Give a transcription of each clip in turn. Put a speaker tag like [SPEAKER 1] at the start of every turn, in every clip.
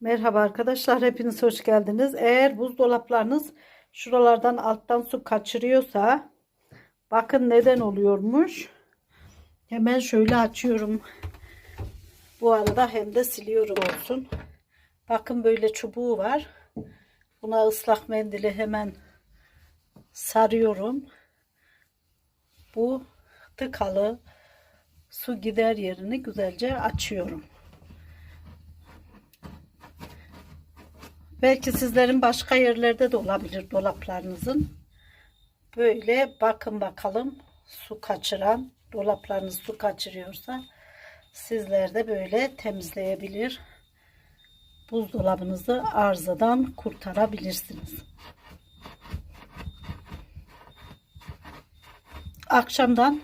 [SPEAKER 1] Merhaba arkadaşlar, hepiniz hoş geldiniz. Eğer buzdolaplarınız şuralardan alttan su kaçırıyorsa bakın neden oluyormuş. Hemen şöyle açıyorum. Bu arada hem de siliyorum olsun. Bakın böyle çubuğu var. Buna ıslak mendili hemen sarıyorum. Bu tıkalı su gider yerini güzelce açıyorum. Belki sizlerin başka yerlerde de olabilir dolaplarınızın. Böyle bakın bakalım su kaçıran dolaplarınız su kaçırıyorsa sizler de böyle temizleyebilir. Buzdolabınızı arızadan kurtarabilirsiniz. Akşamdan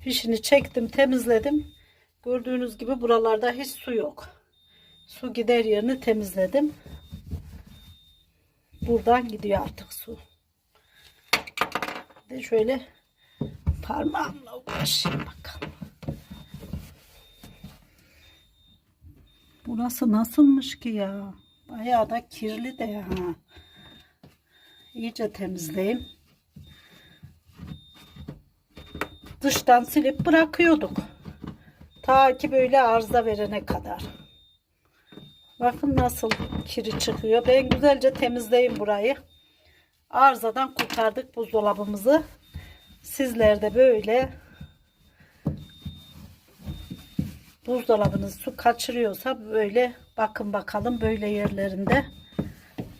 [SPEAKER 1] fişini çektim, temizledim. Gördüğünüz gibi buralarda hiç su yok. Su gider yerini temizledim. Buradan gidiyor artık su. De şöyle parmağımla uğraşayım bakalım. Burası nasılmış ki ya? Bayağı da kirli de ya. İyice temizleyeyim. Dıştan silip bırakıyorduk. Ta ki böyle arıza verene kadar. Bakın nasıl kiri çıkıyor. Ben güzelce temizleyeyim burayı. Arızadan kurtardık buzdolabımızı. Sizler de böyle buzdolabınız su kaçırıyorsa böyle bakın bakalım böyle yerlerinde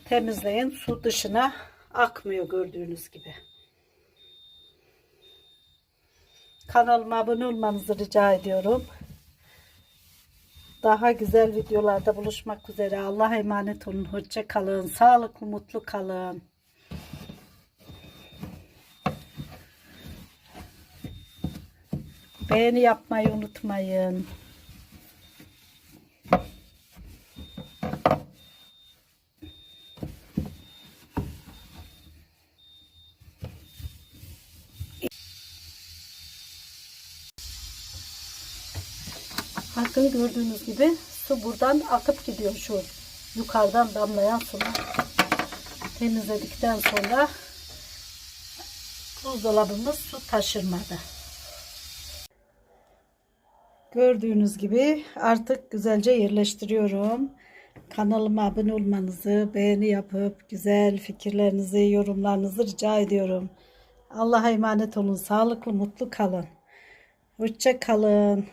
[SPEAKER 1] temizleyin. Su dışına akmıyor gördüğünüz gibi. Kanalıma abone olmanızı rica ediyorum. Daha güzel videolarda buluşmak üzere. Allah'a emanet olun. Hoşça kalın. Sağlıklı, mutlu kalın. Beğeni yapmayı unutmayın. Bakın gördüğünüz gibi su buradan akıp gidiyor şu yukarıdan damlayan sular. Temizledikten sonra buzdolabımız su taşırmadı. Gördüğünüz gibi artık güzelce yerleştiriyorum. Kanalıma abone olmanızı, beğeni yapıp güzel fikirlerinizi, yorumlarınızı rica ediyorum. Allah'a emanet olun. Sağlıklı, mutlu kalın. Hoşça kalın.